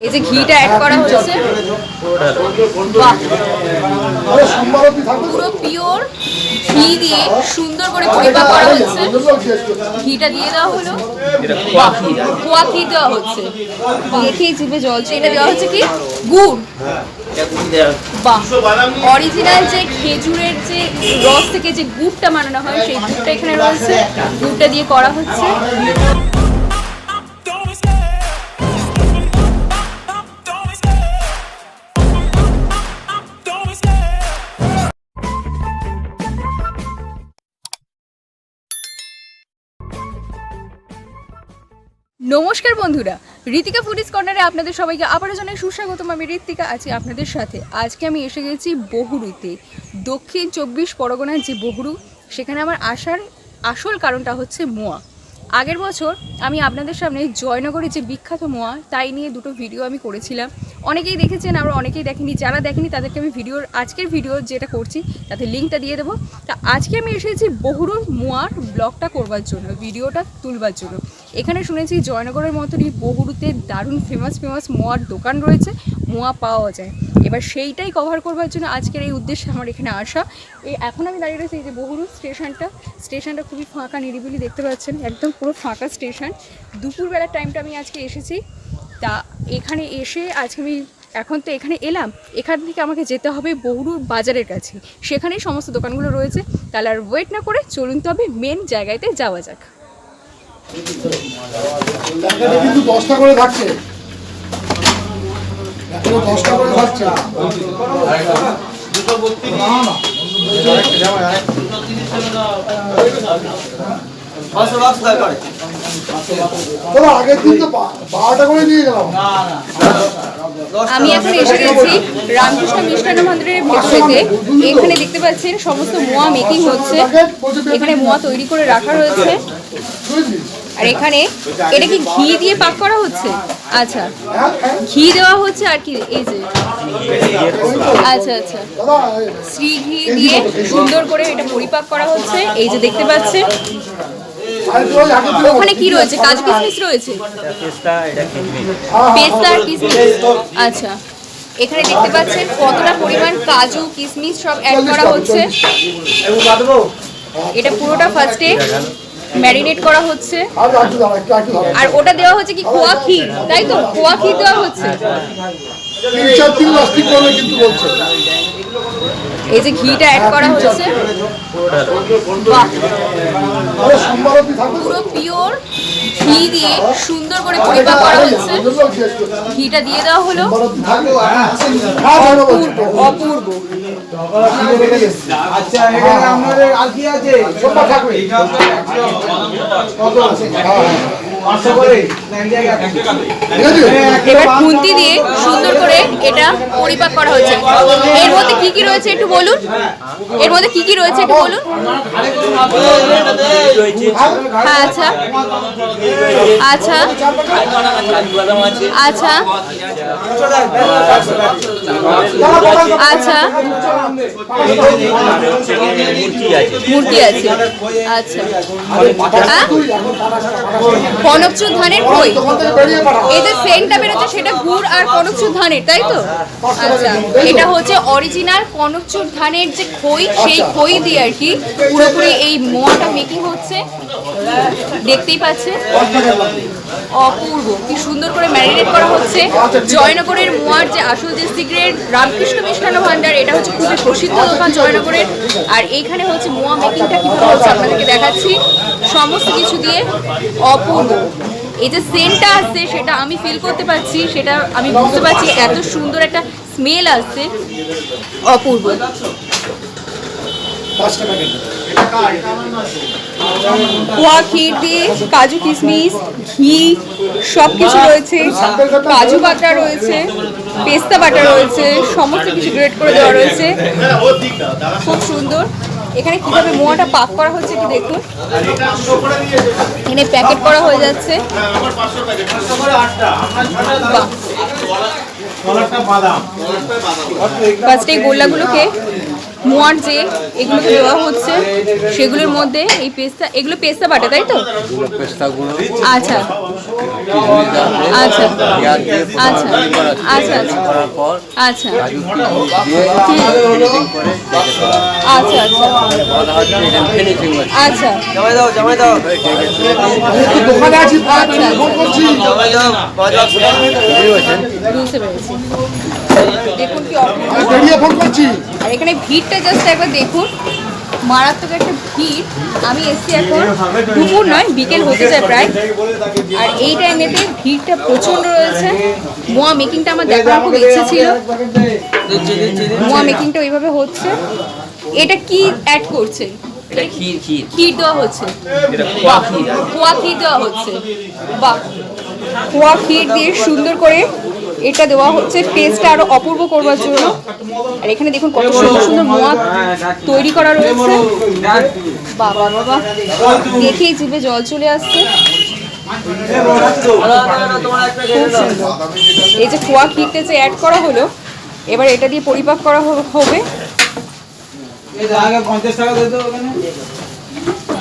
এই যে ঘিটা অ্যাড করা হচ্ছে পুরো পিওর ঘি দিয়ে সুন্দর করে পরিপাক করা হচ্ছে। ঘিটা দিয়ে দেওয়া হলো। খোয়া ঘি দেওয়া হচ্ছে। দেখেই জিভে জলছে এটা দেওয়া হচ্ছে কি? গুড়। বাহ। অরিজিনাল যে খেজুরের যে রস থেকে যে গুড়টা বানানো হয় সেই গুড়টা এখানে রয়েছে। গুড়টা দিয়ে করা হচ্ছে। নমস্কার বন্ধুরা, ঋতিকা ফুডিস কর্নারে আপনাদের সবাইকে আবারও জানাই সুস্বাগতম। আমি ঋতিকা, আছি আপনাদের সাথে। আজকে আমি এসে গেছি বহুরুতে। দক্ষিণ চব্বিশ পরগনার যে বহুরু, সেখানে আমার আসার আসল কারণটা হচ্ছে মোয়া। আগের বছর আমি আপনাদের সামনে জয়নগরের যে বিখ্যাত মোয়া, তাই নিয়ে দুটো ভিডিও আমি করেছিলাম। অনেকেই দেখেছেন, আবার অনেকেই দেখেনি। যারা দেখেনি, তাদেরকে আমি ভিডিওর, আজকের ভিডিও যেটা করছি, তাতে লিঙ্কটা দিয়ে দেবো। তা আজকে আমি এসেছি বহুরুর মোয়ার ব্লগটা করবার জন্য, ভিডিওটা তুলবার জন্য। এখানে শুনেছি জয়নগরের মতনই বহুরুতে দারুণ ফেমাস ফেমাস মোয়ার দোকান রয়েছে, মোয়া পাওয়া যায়। এবার সেইটাই কভার করবার জন্য আজকের এই উদ্দেশ্যে আমার এখানে আসা। এই এখন আমি দাঁড়িয়ে রয়েছি এই যে বহুরু স্টেশনটা। স্টেশনটা খুবই ফাঁকা, নিরিবিলি দেখতে পাচ্ছেন, একদম পুরো ফাঁকা স্টেশন। দুপুরবেলার টাইমটা আমি আজকে এসেছি। তা এখানে এসে আজকে আমি এখন তো এখানে এলাম, এখান থেকে আমাকে যেতে হবে বহুরুর বাজারের কাছে। সেখানেই সমস্ত দোকানগুলো রয়েছে। তাহলে আর ওয়েট না করে চলুন তবে মেন জায়গাতে যাওয়া যাক। কিন্তু দশটা করে থাকছে। এখনও দশটা করে থাকছে। না, না। আগের দিন তো বারোটা করে নিয়ে গেলাম। আমি এখন এসে গেছি রামকৃষ্ণ মিষ্টান্ন ভান্ডারের ভেতরেতে এখানে দেখতে পাচ্ছেন সমস্ত মোয়া মেকিং হচ্ছে। এখানে মোয়া তৈরি করে রাখা রয়েছে। আর এখানে এটা কি ঘি দিয়ে পাক করা হচ্ছে? আচ্ছা। ঘি দেওয়া হচ্ছে আর কি এই যে। আচ্ছা আচ্ছা। শ্রী ঘি দিয়ে সুন্দর করে এটা পরিপাক করা হচ্ছে এই যে দেখতে পাচ্ছেন। ওখানে কি রয়েছে? কাজু কিশমিশ রয়েছে? পেস্তা আর কিশমিশ। আচ্ছা। এখানে দেখতে পাচ্ছেন কতটা পরিমাণ কাজু কিশমিশ সব অ্যাড করা হচ্ছে। এটা পুরোটা ফার্স্টে ম্যারিনেট করা হচ্ছে। আর ওটা দেওয়া হচ্ছে কি খোয়া ক্ষীর তাই তো? খোয়া ক্ষীর দেওয়া হচ্ছে। এই যে ঘিটা অ্যাড করা হচ্ছে? পুরো পিওর ঘি দিয়ে সুন্দর করে পরিপাক করা হচ্ছে ঘিটা দিয়ে দেওয়া হলো। বলছি। অপূর্ব। আচ্ছা এখানে আর কি আছে? এবার খুন্তি দিয়ে সুন্দর করে এটা পরিপাক করা হচ্ছে এর মধ্যে কি কি রয়েছে একটু বলুন? এর মধ্যে কি কি রয়েছে একটু বলুন? হ্যাঁ আচ্ছা। আচ্ছা। আচ্ছা। আচ্ছা। মূর্তি আছে। আচ্ছা। হ্যাঁ? কনকচুর ধানের থেকে এই যে সেন্টটা বেরোচ্ছে সেটা গুড় আর কনকচুর ধানের, তাই তো? আচ্ছা। এটা হচ্ছে অরিজিনাল কনকচুর ধানের যে খই সেই খই দিয়ে আর কি পুরোপুরি এই মোয়াটা মেকিং হচ্ছে। দেখতেই পাচ্ছে অপূর্ব কি সুন্দর করে ম্যারিনেট করা হচ্ছে। জয়নগরের মোয়ার যে আসল যে সিক্রেট রামকৃষ্ণ মিষ্টান্ন ভান্ডার এটা হচ্ছে খুবই প্রসিদ্ধ দোকান জয়নগরের। আর এইখানে হচ্ছে মোয়া মেকিংটা কীভাবে হচ্ছে আপনাদেরকে দেখাচ্ছি। সমস্ত কিছু দিয়ে অপূর্ব। এই যে সেন্টটা আসছে সেটা আমি ফিল করতে পারছি সেটা আমি বুঝতে পারছি এত সুন্দর একটা স্মেল আসছে। অপূর্ব। ক্ষীর দিয়ে কাজু কিশমিশ ঘি সব কিছু রয়েছে। কাজু বাটা রয়েছে পেস্তা বাটা রয়েছে সমস্ত কিছু গ্রেড করে দেওয়া রয়েছে। খুব সুন্দর। এখানে কীভাবে মোয়াটা পাক করা হচ্ছে একটু দেখুন। এখানে প্যাকেট করা হয়ে যাচ্ছে। ফার্স্ট গোল্লাগুলোকে মোয়ার যে এগুলোকে দেওয়া হচ্ছে সেগুলোর মধ্যে এই পেস্তা এগুলো পেস্তা বাটা তাই তো? আচ্ছা। আচ্ছা। আচ্ছা। আচ্ছা আচ্ছা। আচ্ছা। আচ্ছা। আচ্ছা আচ্ছা। আচ্ছা, বাজার বুঝতে পেরেছি। দেখুন কি ফোন করছি। আর এখানে ভিড়টা জাস্ট একবার দেখুন। মারাত্মক একটা ভিড়। আমি এসছি এখন দুপুর নয় বিকেল হতে যায় প্রায়। আর এই টাইমেতে ভিড়টা প্রচণ্ড রয়েছে। মোয়া মেকিংটা আমার দেখার খুব ইচ্ছে ছিল। মোয়া মেকিংটা ওইভাবে হচ্ছে। এটা কি অ্যাড করছে? এটা ক্ষীর দেওয়া হচ্ছে। এটা খোয়া ক্ষীর দেওয়া হচ্ছে। বাহ। খোয়া ক্ষীর দিয়ে সুন্দর করে এটা দেওয়া হচ্ছে টেস্টটা আরও অপূর্ব করবার জন্য। আর এখানে দেখুন কত সুন্দর সুন্দর মোয়া তৈরি করা রয়েছে। বাবা বাবা। দেখেই জিভে জল চলে আসছে। এই যে খোয়া ক্ষীরটা যে অ্যাড করা হলো এবার এটা দিয়ে পরিপাক করা হবে।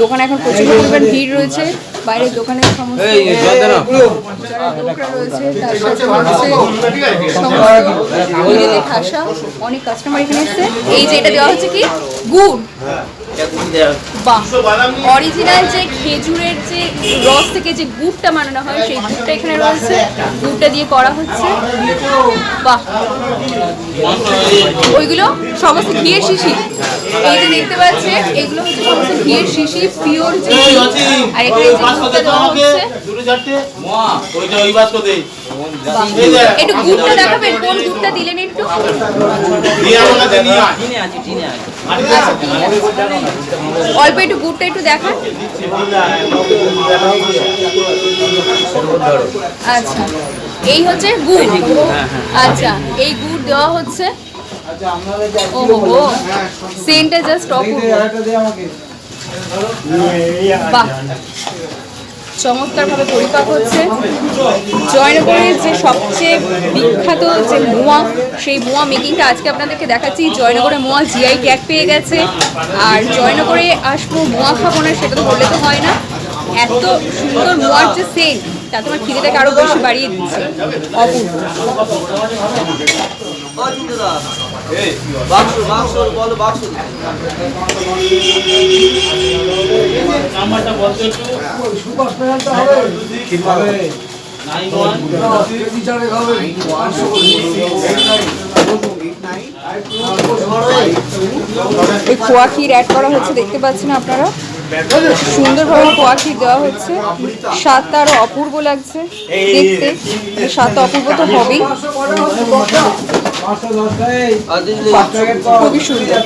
দোকানে এখন প্রচুর পরিমাণ ভিড় রয়েছে। বাইরের দোকানের সমস্ত লোকরা রয়েছে তার সাথে রয়েছে অনেক কাস্টমার এখানে এসছে। এই যে এটা দেওয়া হচ্ছে কি? গুড়। বাহ। অরিজিনাল যে খেজুরের যে রস থেকে যে গুড়টা বানানো হয় সেই গুড়টা এখানে রয়েছে। গুড়টা দিয়ে করা হচ্ছে। বাহ। ওইগুলো সমস্ত ঘিয়ের শিশি। এই যে দেখতে পাচ্ছেন এগুলো হচ্ছে সমস্ত ঘিয়ের শিশি পিওর যে আর এখানে যে গুড়টা দেওয়া হচ্ছে। একটু গুড়টা দেখাবেন কোন গুড়টা দিলেন একটু? অল্প একটু গুড়টা একটু দেখান। আচ্ছা। এই হচ্ছে গুড়। আচ্ছা এই গুড় দেওয়া হচ্ছে। আচ্ছা ও হো হো সেন্টটা জাস্ট অপূর্ব বাহ। চমৎকারভাবে পরিপাক হচ্ছে। জয়নগরের যে সবচেয়ে বিখ্যাত যে মোয়া, সেই মোয়া মেকিংটা আজকে আপনাদেরকে দেখাচ্ছি। জয়নগরে মোয়া জিআই ট্যাগ পেয়ে গেছে। আর জয়নগরে আসব মোয়া খাব না, সেটা তো বললে তো হয় না। এত সুন্দর মোয়ার যে সেন্ট তা তোমার খিদেটাকে আরও বেশি বাড়িয়ে দিচ্ছে। অপূর্ব। বাক্স বাক্স, বলো, বাক্স। এই খোয়া ক্ষীর অ্যাড করা হচ্ছে দেখতে পাচ্ছেন আপনারা? সুন্দরভাবে খোয়া ক্ষীর দেওয়া হচ্ছে। স্বাদটা আরও অপূর্ব লাগছে দেখতে। স্বাদটা অপূর্ব তো হবেই। খুবই সুন্দর।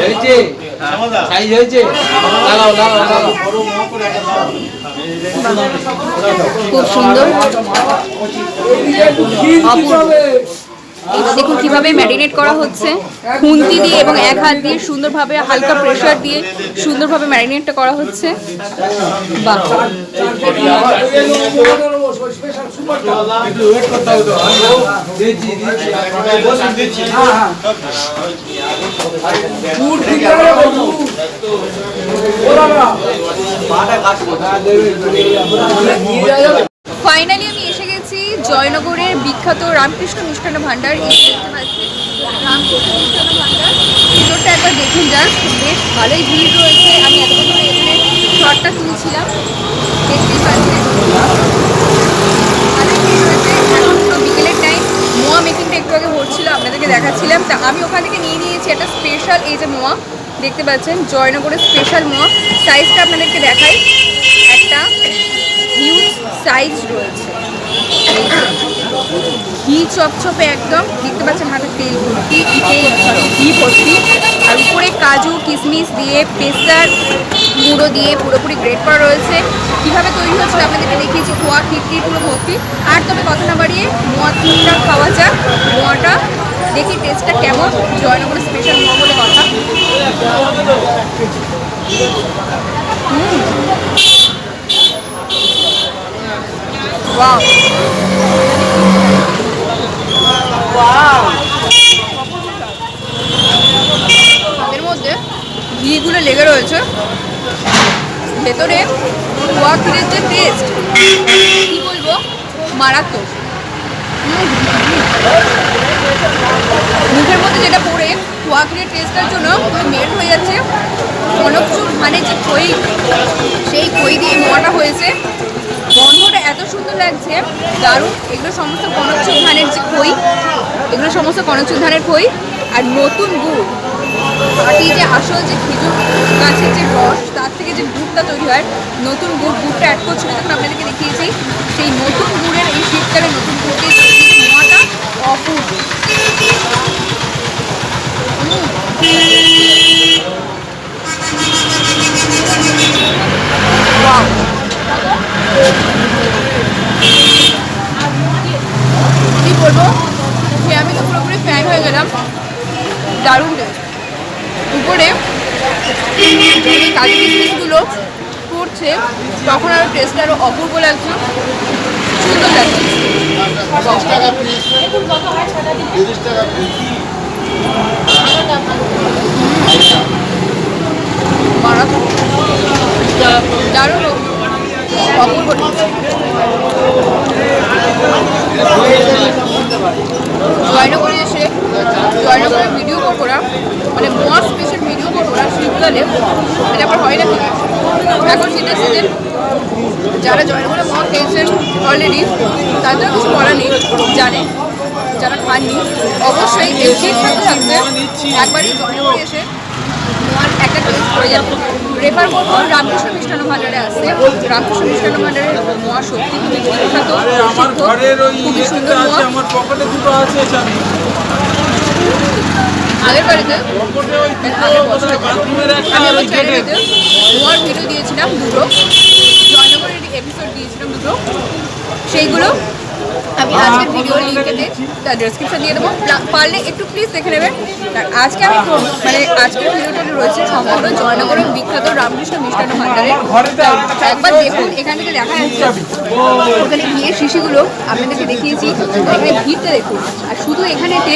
হয়েছে। সাইজ হয়েছে। লাগাও লাগাও লাগাও খুব সুন্দর। দেখুন কীভাবে ম্যারিনেট করা হচ্ছে। খুন্তি দিয়ে এবং এক হাত দিয়ে সুন্দরভাবে হালকা প্রেসার দিয়ে সুন্দরভাবে ম্যারিনেটটা করা হচ্ছে। বাহ। ফাইনালি আমি এসে গেছি জয়নগরের বিখ্যাত রামকৃষ্ণ মিষ্টান্ন ভাণ্ডার রামকৃষ্ণ একবার দেখুন জাস্ট বেশ ভালোই ভিড় রয়েছে। আমি এতক্ষণ এখানে শর্টটা তুলছিলাম। দেখতেই পাচ্ছেন। মোয়া মেকিংটা একটু আগে হচ্ছিল, আপনাদেরকে দেখাচ্ছিলাম। তা আমি ওখান থেকে নিয়ে নিয়েছি একটা স্পেশাল এই যে মোয়া। দেখতে পাচ্ছেন, জয়নগরের স্পেশাল মোয়া সাইজটা আপনাদেরকে দেখাই। একটা হিউজ সাইজ রয়েছে। ঘি চপচপে একদম। দেখতে পাচ্ছেন হাতে তেল ভর্তি তেল ঘি ভর্তি। আর উপরে কাজু কিশমিশ দিয়ে পেস্তার গুঁড়ো দিয়ে পুরোপুরি গ্রেট করা রয়েছে। কীভাবে তৈরি হচ্ছে আপনাদেরকে দেখিয়েছি, খোয়া খিটকির পুরো ভর্তি। আর তবে কথা না বাড়িয়ে মোয়াটা খাওয়া যাক মোয়াটা দেখি টেস্টটা কেমন? জয়নগর স্পেশাল মোয়া বলে কথা এর মধ্যে ঘিগুলো লেগে রয়েছে। ভেতরে খোয়া ক্ষীরের যে টেস্ট কি বলব? মারাত্মক। মুখের মধ্যে যেটা পড়ে খোয়া টেস্টটার জন্য মেল্ট হয়ে যাচ্ছে। কনকচুর ধানের যে খই, সেই খই দিয়ে মোয়াটা হয়েছে। গন্ধটা এত সুন্দর লাগছে, দারুণ। এগুলো সমস্ত কনকচুর ধানের যে খই, এগুলো সমস্ত কনকচুর ধানের খই। আর নতুন গুড় খাঁটি যে আসল যে খেজুর গাছের যে রস, তার থেকে যে গুড়টা তৈরি হয়, নতুন গুড়, গুড়টা অ্যাড করছিল আপনাদেরকে দেখিয়েছি, সেই নতুন গুড়ের এই শীতকালে নতুন গুড় দিয়ে তৈরি যে মোয়াটা অপূর্ব. কি বলব? যে আমি তো পুরোপুরি ফ্যান হয়ে গেলাম। দারুণ উপরে কাজু কিশমিশগুলো পড়ছে তখন আরও টেস্টটা আরও অপূর্ব লাগছে। সুন্দর লাগছে। দারুণ অপূর্ব এসে ভিডিও করব না মানে মোয়া স্পেশাল ভিডিও করব না শীতকালে এটা আবার হয় না কি এখন শীতের সিজন যারা জয়নগরে মোয়া খেয়েছেন অলরেডি তাদের কিছু বলার নেই জানে যারা খাননি অবশ্যই থাকতে থাকতে একবারই এসে একটা টেস্ট করে যাবে। রেফার করব রামকৃষ্ণ মিষ্টান্ন ভাণ্ডারে আসতে রামকৃষ্ণ মিষ্টান্ন ভাণ্ডারের মোয়া সত্যি খুবই বিখ্যাত খুবই সুন্দর আমার পকেটে দুটো আছে স্বামী আগের বাড়িতে আমি চ্যানেলেতে মোয়ার ভিডিও দিয়েছিলাম দুটো। জয়নগরের এপিসোড দিয়েছিলাম দুটো। সেইগুলো আমি আজকের ভিডিওর লিঙ্কেতে তার দিয়ে দেবো। পারলে একটু প্লিজ দেখে নেবেন আজকে আমি মানে আজকের ভিডিওটা রয়েছে সম্পূর্ণ জয়নগরের বিখ্যাত রামকৃষ্ণ মিষ্টান্ন ভাণ্ডারে। একবার দেখুন, এখানে থেকে দেখা যাচ্ছে। ওখানে গিয়ে শিশিগুলো, আপনাদেরকে দেখিয়েছি, এখানে ভিড়টা দেখুন। আর শুধু এখানেতে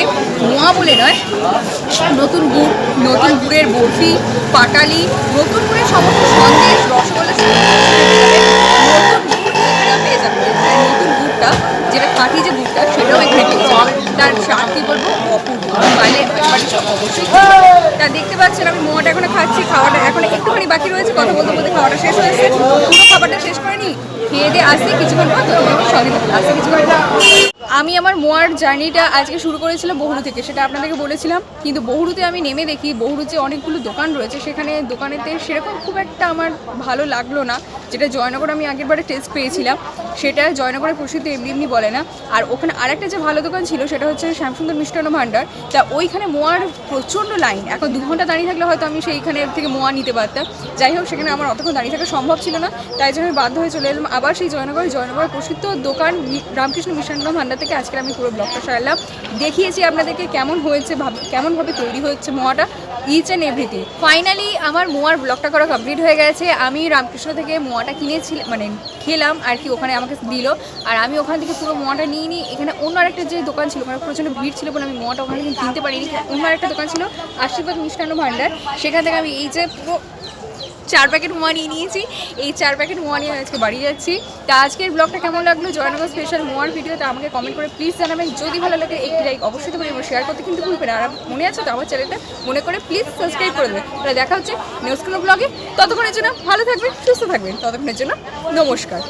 মোয়া বলে নয়, নতুন গুড় নতুন গুড়ের বরফি, পাটালি, নতুন গুড়ের সমস্ত সন্দেশ, রসগোল্লা নতুন গুড় এখানেও পেয়ে যাবেন আর নতুন গুড়টা যেটা যে গুড়টা সেটাও এখানে তার স্বাদ কি বলব পারলে অবশ্যই তা দেখতে পাচ্ছেন, আমি মোয়াটা এখন খাচ্ছি, খাওয়াটা এখন একটুখানি বাকি রয়েছে, কথা বলতে বলতে খাওয়াটা শেষ হয়েছে পুরো খাবারটা শেষ করেনি, খেয়ে দিয়ে আসতে কিছুক্ষণ পর তো সঙ্গে। আসতে কিছুক্ষণ। আমি আমার মোয়ার জার্নিটা আজকে শুরু করেছিলাম বহুরু থেকে, সেটা আপনাদেরকে বলেছিলাম। কিন্তু বহুরুতে আমি নেমে দেখি বহুরু যে অনেকগুলো দোকান রয়েছে, সেখানে দোকানেতে সেরকম খুব একটা আমার ভালো লাগল না, যেটা জয়নগর আমি আগেরবারে টেস্ট পেয়েছিলাম। সেটা জয়নগরের প্রসিদ্ধ এমনি এমনি বলে না। আর ওখানে আরেকটা যে ভালো দোকান ছিল, সেটা হচ্ছে শ্যামসুন্দর মিষ্টান্ন ভাণ্ডার তা ওইখানে মোয়ার প্রচণ্ড লাইন এখন দু ঘণ্টা দাঁড়িয়ে থাকলে হয়তো আমি সেইখানে থেকে মোয়া নিতে পারতাম। যাই হোক, সেখানে আমার অতক্ষণ দাঁড়িয়ে থাকা সম্ভব ছিল না, তাই জন্য আমি বাধ্য হয়ে চলে এলাম। আবার সেই জয়নগর জয়নগর প্রসিদ্ধ দোকান রামকৃষ্ণ মিষ্টান্ন ভাণ্ডার থেকে আজকে আমি পুরো ব্লগটা সারলাম। দেখিয়েছি আপনাদেরকে কেমন হয়েছে, ভাব কেমনভাবে তৈরি হচ্ছে মোয়াটা ইচ অ্যান্ড এভরিথিং ফাইনালি আমার মোয়ার ব্লগটা করা কমপ্লিট হয়ে গেছে। আমি রামকৃষ্ণ থেকে মোয়াটা কিনেছিলাম মানে খেলাম, আর কি ওখানে আমাকে দিল। আর আমি ওখান থেকে পুরো মোয়াটা নিয়ে নিই এখানে অন্য আরেকটা যে দোকান ছিল ওখানে প্রচণ্ড ভিড় ছিল বলে আমি মোয়াটা ওখানে কিনতে পারিনি। অন্য আরেকটা দোকান ছিল, আশীর্বাদ মিষ্টান্ন ভাণ্ডার। সেখান থেকে আমি এই যে পুরো চার প্যাকেট মোয়া নিয়ে নিয়েছি। এই চার প্যাকেট মোয়া নিয়ে আজকে বাড়ি যাচ্ছি। তা আজকের ব্লগটা কেমন লাগল? জয়নগর স্পেশাল ওয়ার ভিডিও তা আমাকে কমেন্ট করে প্লিজ জানাবেন। যদি ভালো লাগে, একটি লাইক অবশ্যই তুমি এবং শেয়ার করতে কিন্তু ভুলবেন না। আর মনে আছে তো আমার চ্যানেলটা মনে করে প্লিজ সাবস্ক্রাইব করে দেবেন তাহলে দেখা হচ্ছে নিউজ কোনো ব্লগে ততক্ষণের জন্য ভালো থাকবেন, সুস্থ থাকবেন। ততক্ষণের জন্য নমস্কার।